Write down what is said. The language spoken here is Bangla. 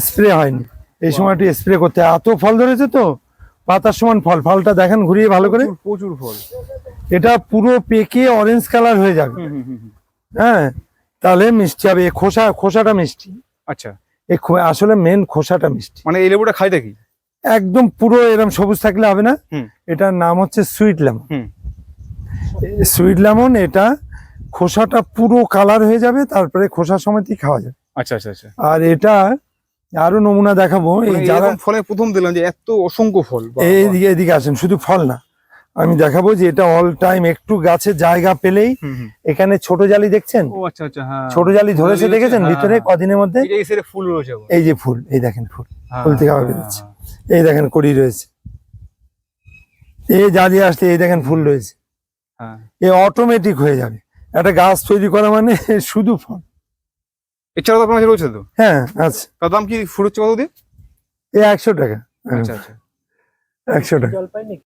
স্প্রে হয়নি। এই সময়টি স্প্রে করতে এত ফল ধরেছে তো পাতার সমান ফল। ফলটা দেখেন ঘুরিয়ে ভালো করে। প্রচুর- ফল। এটা পুরো পেকে অরেঞ্জ কালার হয়ে যাবে। হ্যাঁ তাহলে মিষ্টি হবে। খোসা খোসাটা মিষ্টি। আচ্ছা। আসলে মেন খোসাটা মিষ্টি। মানে এই লেবুটা খাইটা কি? একদম পুরো এরকম সবুজ থাকলে হবে না। এটার নাম হচ্ছে সুইট লেমন সুইট লেমন এটা খোসাটা পুরো কালার হয়ে যাবে তারপরে খোসা সমেতই খাওয়া যাবে। আচ্ছা আচ্ছা আচ্ছা। আর এটা আরও নমুনা দেখাবো। এই মানে যারা ফলে প্রথম দিলাম যে এত অসংখ্য ফল। এইদিকে এদিকে আসেন শুধু ফল না। আমি দেখাবো যে এটা অল টাইম একটু গাছে জায়গা পেলেই। এখানে ছোট জালি দেখছেন? আচ্ছা আচ্ছা হ্যাঁ। ছোট জালি ধরেছে দেখেছেন? ভিতরে হ্যাঁ, কদিনের মধ্যে? এই যে ফুল রয়েছে এই যে ফুল এই দেখেন ফুল। হ্যাঁ, ফুল থেকে আবার হ্যাঁ, বেরোচ্ছে। হ্যাঁ, এই দেখেন কড়ি রয়েছে। এই জালি আসতে এই দেখেন ফুল রয়েছে। হ্যাঁ। এ অটোমেটিক হয়ে যাবে। একটা গাছ তৈরি করা মানে শুধু ফল। এছাড়াও তো আপনার কাছে রয়েছে তো? হ্যাঁ আচ্ছা তার দাম কি ফুল হচ্ছে কত দিয়ে? এই একশো টাকা। আচ্ছা আচ্ছা। একশো টাকা। জলপাই নাকি?